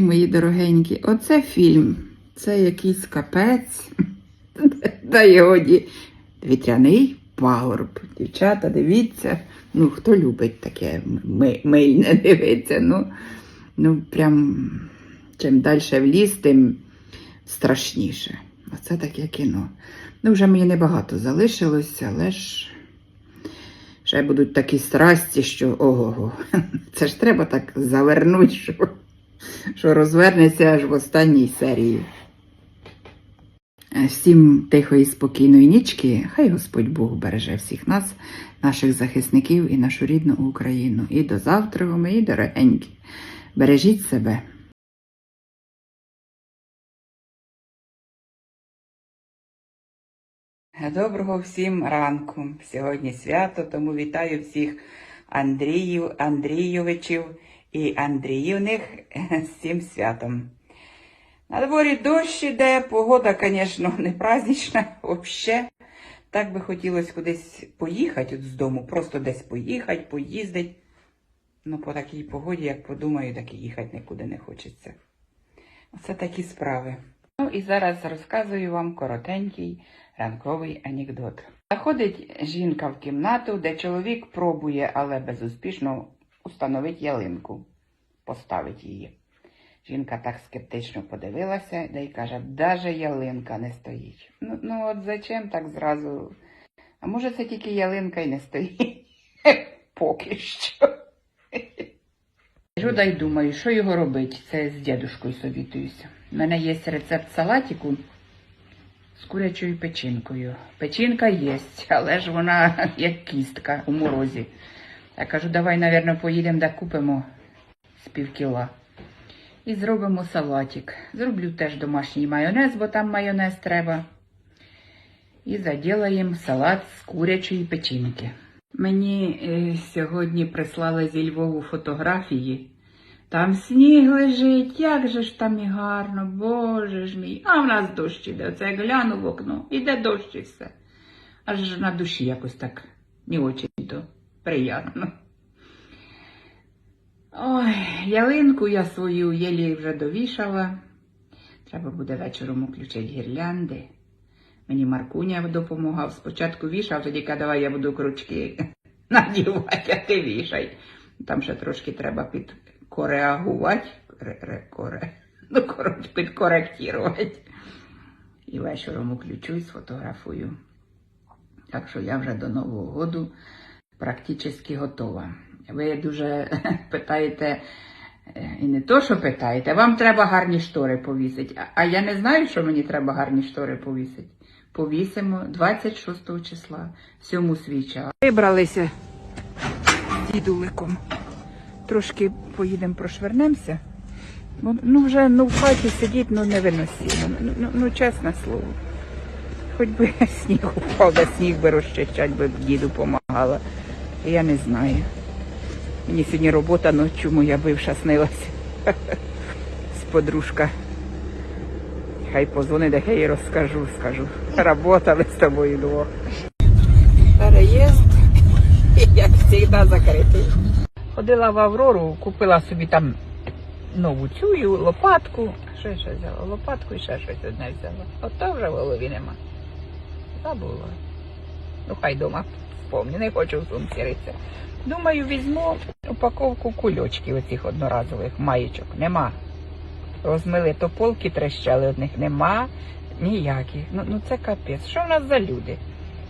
Мої дорогенькі, оце фільм. Це якийсь капець. Та йоді. Вітряний пагорб. Дівчата, дивіться. Ну, хто любить таке мильне дивиться. Ну, ну прям чим далі в ліс, тим страшніше. Оце таке кіно. Ну, вже мені небагато залишилося, але ж ще будуть такі страсті, що ого-го. Це ж треба так завернути, що що розвернеться аж в останній серії. Е, Всім тихої, спокійної нічки. Хай Господь Бог береже всіх нас, наших захисників і нашу рідну Україну. І до завтра, мої дорогенькі. Бережіть себе. Доброго всім ранку. Сьогодні свято, тому вітаю всіх Андріїв, Андрійовичів і Андріївних з цим святом. На дворі дощ іде, погода, звісно, не празднична взагалі. Так би хотілося кудись поїхати от з дому, просто десь поїхати, поїздити. Ну, по такій погоді, як подумаю, так і їхати нікуди не хочеться. Оце такі справи. Ну і зараз розказую вам коротенький ранковий анекдот. Заходить жінка в кімнату, де чоловік пробує, але безуспішно установити ялинку, поставить її. Жінка так скептично подивилася да й каже, даже ялинка не стоїть. Ну, ну от зачем так зразу? А може це тільки ялинка й не стоїть? Поки що. Жуда думаю, що його робити? Це з дідушкою совітуюся. У мене є рецепт салатику з курячою печінкою. Печінка є, але ж вона як кістка у морозі. Я кажу, давай, напевно, поїдемо да купимо з півкіла. І зробимо салатик. Зроблю теж домашній майонез, бо там майонез треба. І заділаємо салат з курячої печінки. Мені е, сьогодні прислали зі Львову фотографії. Там сніг лежить, як же ж там і гарно, боже ж мій. А в нас дощ іде. Оце я гляну в окно, іде дощ і все. Аж на душі якось так не очень то приємно. Ой, ялинку я свою єлі вже довішала. Треба буде вечором включити гірлянди. Мені Маркуня допомагав. Спочатку вішав, тоді каже, давай я буду крючки надівати, а ти вішай. Там ще трошки треба підкореагувати. Ре, ре, коре. Ну, коротше, підкоректувати. І вечором включу і сфотографую. Так що я вже до Нового году практично готова. Ви дуже питаєте, е, і не то, що питаєте, вам треба гарні штори повісити. А- я не знаю, що мені треба гарні штори повісити. Повісимо 26 числа, всьому свій час. Вибралися з дідуликом. Трошки поїдемо, прошвернемося. Ну, вже ну, в хаті сидіти ну, невиносимо. Ну, ну, ну, чесне слово. Хоч би сніг упав, да сніг би розчищать, би діду допомагала. Я не знаю. Мені сьогодні робота ночі моя бивша снилася. З подружка. Хай позвонить, де я їй розкажу, скажу. Работали з тобою двох. Переїзд, як завжди, закритий. Ходила в Аврору, купила собі там нову цю лопатку. Що ще взяла? Лопатку і ще щось одне взяла. Ото вже в голові нема. Забула. Ну хай дома вспомню, не хочу в сумці ритися. Думаю, візьму упаковку кульочків оцих одноразових маєчок. Нема. Розмили то полки трещали одних, нема ніяких. Ну, ну це капець. Що в нас за люди?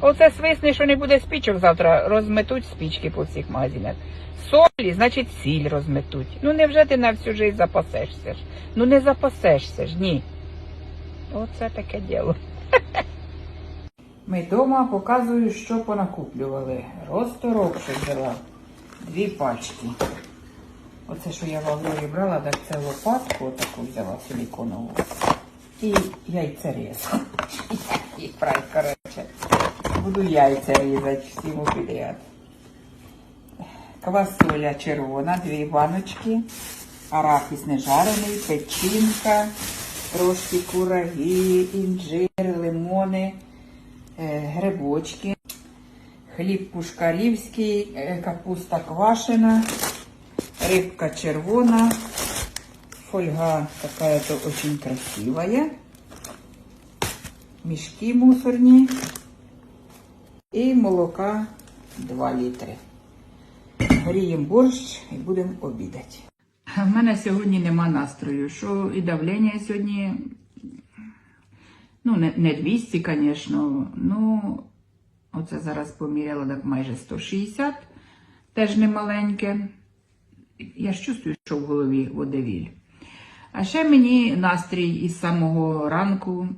Оце свисне, що не буде спічок завтра, розметуть спічки по всіх магазинах. Солі, значить, сіль розметуть. Ну невже ти на всю життя запасешся ж? Ну не запасешся ж, ні. Оце таке діло. Ми вдома показую, що понакуплювали. Розторок що взяла. Дві пачки. Оце, що я в Аврорі брала, так це лопатку отаку взяла силіконову. І яйцерез. І фрай, коротше. Буду яйця різати всім підряд. Квасоля червона, дві баночки. Арахіс нежарений, печінка, трошки кураги, інжир, лимони, грибочки, хліб пушкарівський, е, капуста квашена, рибка червона, Фольга какая-то очень красивая. Мішки мусорні. І молока 2 літри. Гріємо борщ і будемо обідати. В мене сьогодні нема настрою, що і давлення сьогодні, ну, не, не 200, звісно, ну, оце зараз поміряла так майже 160, теж не маленьке. Я ж чувствую, що в голові водевіль. А ще мені настрій із самого ранку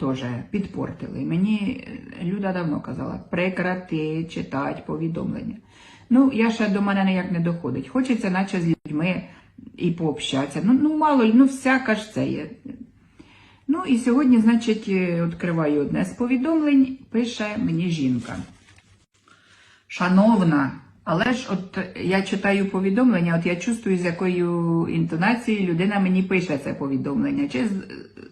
теж підпортили. Мені е, Люда давно казала, прекрати читати повідомлення. Ну, я ще до мене ніяк не доходить. Хочеться, наче з людьми і пообщатися. Ну, ну мало, ну всяка ж це є. Ну і сьогодні, значить, е, відкриваю одне з повідомлень, пише мені жінка. Шановна, але ж от я читаю повідомлення, от я чувствую, з якою інтонацією людина мені пише це повідомлення. Чи з,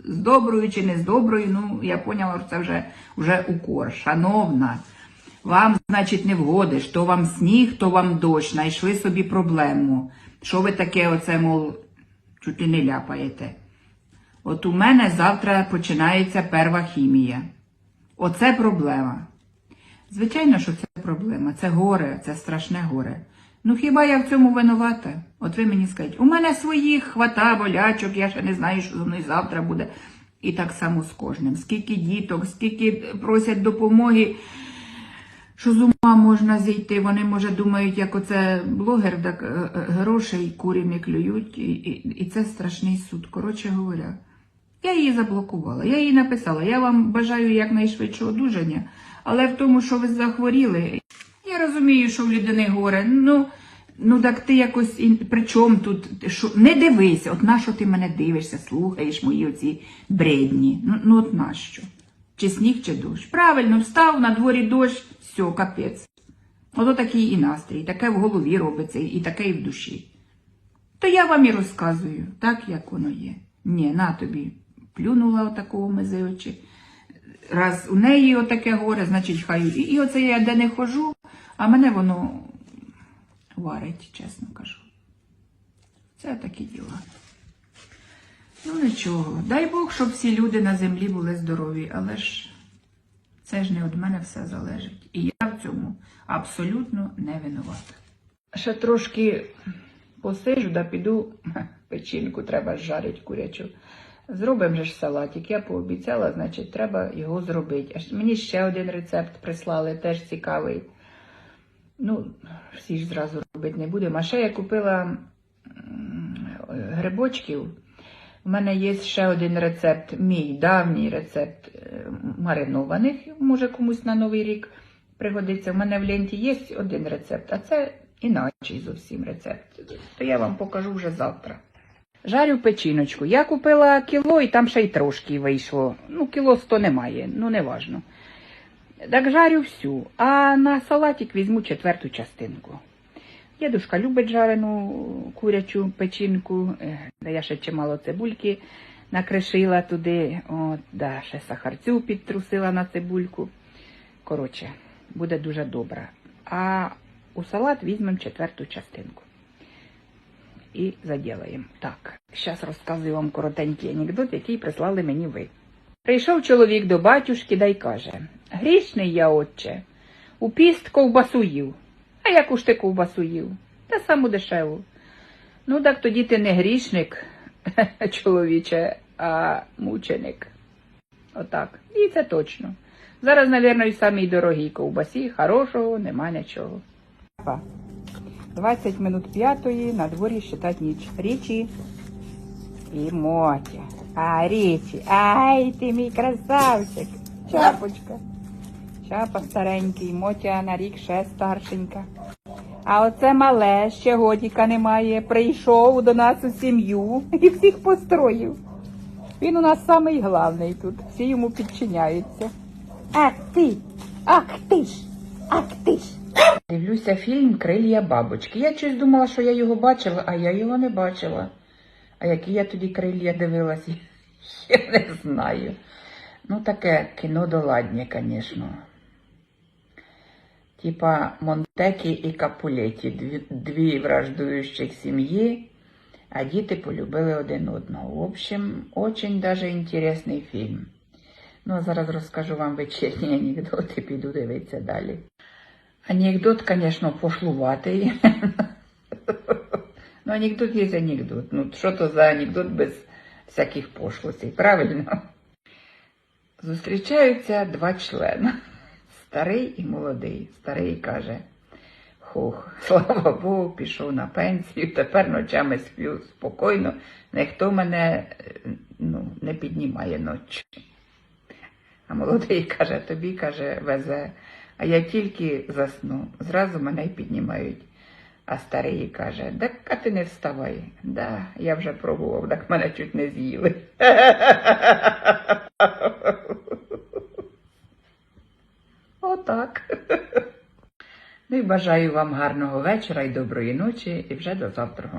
з доброю, чи не з доброю, ну я поняла, що це вже, вже укор. Шановна, вам, значить, не вгодиш, то вам сніг, то вам дощ, знайшли собі проблему. Що ви таке, оце, мов, чуть і не ляпаєте? От у мене завтра починається перва хімія. Оце проблема. Звичайно, що це проблема. Це горе, це страшне горе. Ну хіба я в цьому винувата? От ви мені скажіть, у мене своїх хвата, болячок, я ще не знаю, що зі мною завтра буде. І так само з кожним. Скільки діток, скільки просять допомоги, що з ума можна зійти. Вони, може, думають, як оце блогер, так грошей курі клюють, і, і, і це страшний суд. Коротше говоря. Я її заблокувала. Я їй написала, я вам бажаю якнайшвидшого одужання, але в тому, що ви захворіли, я розумію, що в людини горе. Ну, ну так ти якось при чому тут? Що? Не дивися, от на що ти мене дивишся, слухаєш мої оці бредні. Ну, ну от нащо? Чи сніг, чи дощ? Правильно, встав на дворі дощ, все, капець. Ото такий і настрій, таке в голові робиться, і таке і в душі. То я вам і розказую, так як воно є. Ні, на тобі плюнула отакого очі. Раз у неї отаке горе, значить хай. І, і оце я де не хожу, а мене воно варить, чесно кажу. Це такі діла. Ну нічого. Дай Бог, щоб всі люди на землі були здорові, але ж це ж не від мене все залежить. І я в цьому абсолютно не винувата. Ще трошки посижу, да піду печінку треба жарити курячу. Зробимо же ж салатик. Я пообіцяла, значить, треба його зробити. Аж мені ще один рецепт прислали, теж цікавий. Ну, всі ж зразу робити не будемо. А ще я купила грибочків. У мене є ще один рецепт, мій давній рецепт е, маринованих, може комусь на Новий рік пригодиться. У мене в ленті є один рецепт, а це іначий зовсім рецепт. То я вам покажу вже завтра. Жарю печіночку. Я купила кіло і там ще й трошки вийшло. Ну, кіло сто немає, ну не важно. Так жарю всю, а на салатик візьму четверту частинку. Дідушка любить жарену курячу печінку, я ще чимало цибульки накришила туди, от, да, ще сахарцю підтрусила на цибульку. Коротше, буде дуже добре. А у салат візьмемо четверту частинку. І заділаємо. Так, зараз розказую вам коротенький анекдот, який прислали мені ви. Прийшов чоловік до батюшки да й каже: Грішний я, отче, у піст ковбасу їв. А яку ж ти ковбасу їв? Та саму дешеву. Ну, так тоді ти не грішник, чоловіче, а мученик. Отак. І це точно. Зараз, мабуть, і самій дорогій ковбасі, хорошого нема нічого. 20 минут п'ятої, на дворі считать ніч. Річі і Мотя. А, Річі, ай, ти мій красавчик. Чапочка. Чапа старенький, Мотя на рік ще старшенька. А оце мале, ще годіка немає, прийшов до нас у сім'ю і всіх построїв. Він у нас самий главний тут, всі йому підчиняються. Ах ти, ах ти ж, ах ти ж. Дивлюся фільм Крилья бабочки. Я щось думала, що я його бачила, а я його не бачила. А які я тоді крилья дивилась, я не знаю. Ну, таке кіно доладнє, звісно. Типа Монтекі і Капулеті, дві, дві враждуючих сім'ї А діти полюбили один одного. В общем, очень даже інтересний фільм. Ну, а зараз розкажу вам вечірні анекдоти, піду дивитися далі. Анекдот, звісно, пошлуватий. ну, анекдот є анекдот. Ну, що то за анекдот без всяких пошлостей, правильно? Зустрічаються два члени. Старий і молодий. Старий каже, хух, слава Богу, пішов на пенсію, тепер ночами сплю спокійно, ніхто мене ну, не піднімає ночі. А молодий каже, тобі каже, везе, а я тільки засну, зразу мене й піднімають. А старий каже, так а ти не вставай. Да, я вже пробував, так мене чуть не з'їли. Отак. Ну і бажаю вам гарного вечора і доброї ночі, і вже до завтра.